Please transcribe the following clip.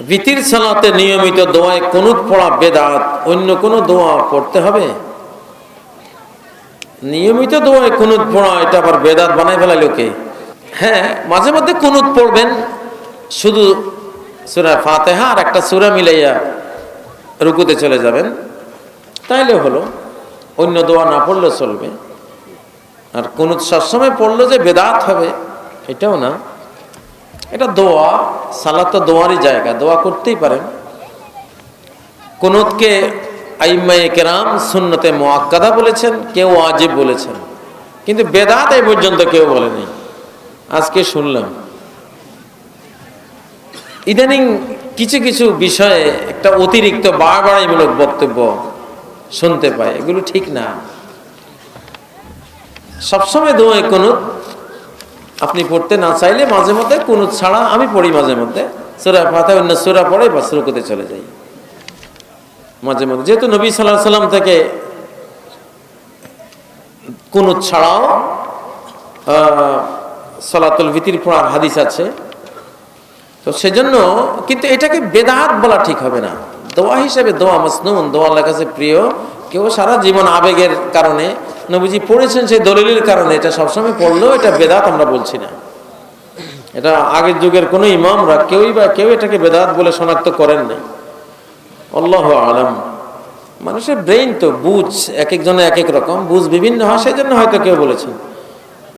বিতির সালাতে নিয়মিত দোয়ায় কুনুত পড়া বেদাত, অন্য কোনো দোয়া পড়তে হবে? নিয়মিত দোয়ায় কুনুত পড়া, এটা আবার বেদাত বানাই ফেলা লোকে হ্যাঁ মাঝে মধ্যে কুনুত পড়বেন, শুধু সুরা ফাতেহা আর একটা সুরা মিলাইয়া রুকুতে চলে যাবেন। তাইলে হলো, অন্য দোয়া না পড়লে চলবে। আর কুনুত সবসময় পড়ল যে বেদাত হবে, এটাও না। এটা দোয়া, সালাত তো দোয়ারই জায়গা, দোয়া করতেই পারেন। কুনুতকে আইম্মায়ে কেরাম সুন্নতে মোয়াক্কাদা বলেছেন, কেউ আজীব বলেছেন। কিন্তু বেদাত এই পর্যন্ত কেউ বলেনি। আজকে শুনলাম। ইদানিং কিছু কিছু বিষয়ে একটা অতিরিক্ত বাড়াবাড়িমূলক বক্তব্য শুনতে পায় এগুলো ঠিক না। সবসময় দোয়ায় কুনুত আপনি পড়তে না চাইলে মাঝে মধ্যে কুনুত ছাড়া আমি পড়ি মাঝে মধ্যে। সুরা ফাতে অন্য সুরা পড়ে বা সুরকুতে চলে যাই। মাঝে মধ্যে। যেহেতু নবী সাল্লাহ সাল্লাম থেকে কুনুত ছাড়াও সলাতুল ভিতির পড়ার হাদিস আছে। তো সেজন্য কিন্তু এটাকে বেদাত বলা ঠিক হবে না। দোয়া হিসেবে দোয়া মাসনুন। দোয়া আল্লাহর কাছে প্রিয়। কেউ সারা জীবন আবেগের কারণে নবীজি পড়েছেন সেই দলিলের কারণে। এটা সবসময় পড়লেও এটা বেদাত আমরা বলছি না। এটা আগের যুগের কোনো ইমামরা কেউই বা কেউ এটাকে বেদাত বলে শনাক্ত করেন নাই। আল্লাহ আলম। মানুষের ব্রেইন তো বুঝ, এক একজনে এক এক রকম। বুঝ বিভিন্ন হয় সেই জন্য হয়তো কেউ বলেছেন।